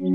సాధారణంగా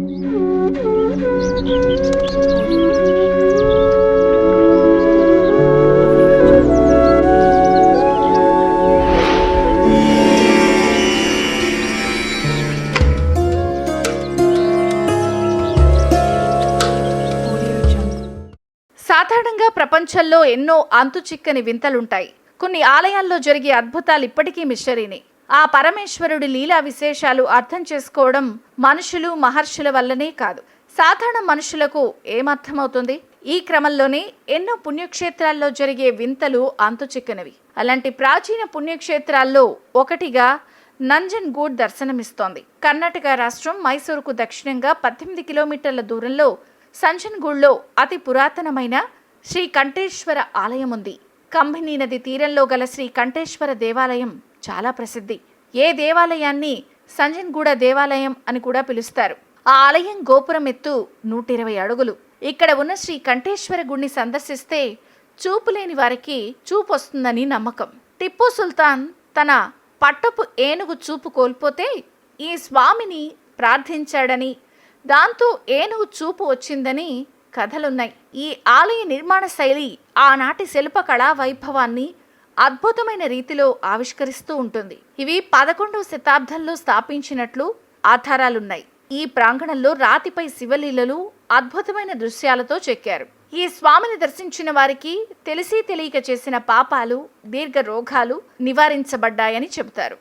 ప్రపంచంలో ఎన్నో అంతుచిక్కని వింతలుంటాయి. కొన్ని ఆలయాల్లో జరిగే అద్భుతాలు ఇప్పటికీ మిస్టరీనే. ఆ పరమేశ్వరుడి లీలా విశేషాలు అర్థం చేసుకోవడం మనుషులు మహర్షుల వల్లనే కాదు. సాధారణ మనుషులకు ఏమర్థమవుతుంది? ఈ క్రమంలోనే ఎన్నో పుణ్యక్షేత్రాల్లో జరిగే వింతలు అంతుచిక్కనవి అలాంటి ప్రాచీన పుణ్యక్షేత్రాల్లో ఒకటిగా నంజన్గూడ్ దర్శనమిస్తోంది. కర్ణాటక రాష్ట్రం మైసూరుకు దక్షిణంగా పద్దెనిమిది కిలోమీటర్ల దూరంలో సంజన్గూడ్లో అతి పురాతనమైన శ్రీ కంఠేశ్వర ఆలయం ఉంది కంభిని నది తీరంలో గల శ్రీ కంఠేశ్వర దేవాలయం చాలా ప్రసిద్ధి. ఏ దేవాలయాన్ని సంజన్గూడ దేవాలయం అని కూడా పిలుస్తారు. ఆ ఆలయం గోపురం ఎత్తు నూట ఇరవై అడుగులు. ఇక్కడ ఉన్న శ్రీ కంఠేశ్వర గుడిని సందర్శిస్తే చూపు లేని వారికి చూపు వస్తుందని నమ్మకం. టిప్పు సుల్తాన్ తన పట్టపు ఏనుగు చూపు కోల్పోతే ఈ స్వామిని ప్రార్థించాడని దాంతో ఏనుగు చూపు వచ్చిందని కథలున్నాయి. ఈ ఆలయ నిర్మాణ శైలి ఆనాటి శిల్పకళా వైభవాన్ని అద్భుతమైన రీతిలో ఆవిష్కరిస్తూ ఉంటుంది. ఇవి పదకొండవ శతాబ్దంలో స్థాపించినట్లు ఆధారాలున్నాయి. ఈ ప్రాంగణంలో రాతిపై శివలీలలు అద్భుతమైన దృశ్యాలతో చెక్కారు. ఈ స్వామిని దర్శించిన వారికి తెలిసి తెలియక చేసిన పాపాలు దీర్ఘ రోగాలు నివారించబడ్డాయని చెబుతారు.